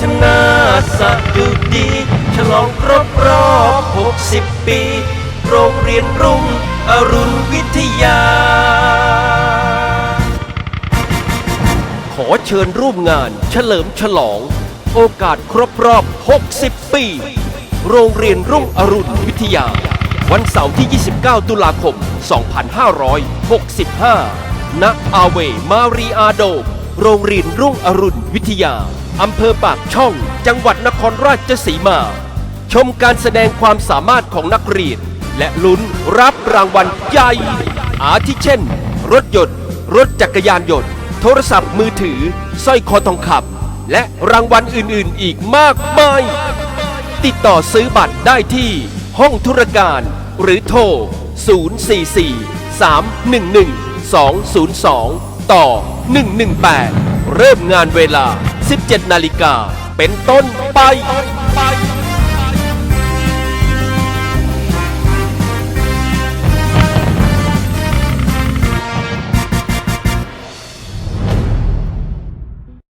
ทนาสะดุดี ฉลองครบรอบ 60 ปี โรงเรียนรุ่งอรุณวิทยา ขอเชิญร่วมงานเฉลิมฉลอง โอกาสครบรอบ 60 ปี โรงเรียนรุ่งอรุณวิทยา วันเสาร์ที่ 29 ตุลาคม 2565 ณอาเวมารีอาโดม โรงเรียนรุ่งอรุณวิทยา อำเภอปากช่อง จังหวัดนครราชสีมา ชมการแสดงความสามารถของนักเรียน และลุ้นรับรางวัลใหญ่ อาทิเช่น รถยนต์ รถจักรยานยนต์ โทรศัพท์มือถือสร้อยคอทองคำและรางวัลอื่นๆ อีกมากมาย ติดต่อซื้อบัตรได้ที่ ห้องธุรการ หรือโทร 044 311 202 ต่อ 118 เริ่มงานเวลา 17 นาฬิกา เป็นต้นไป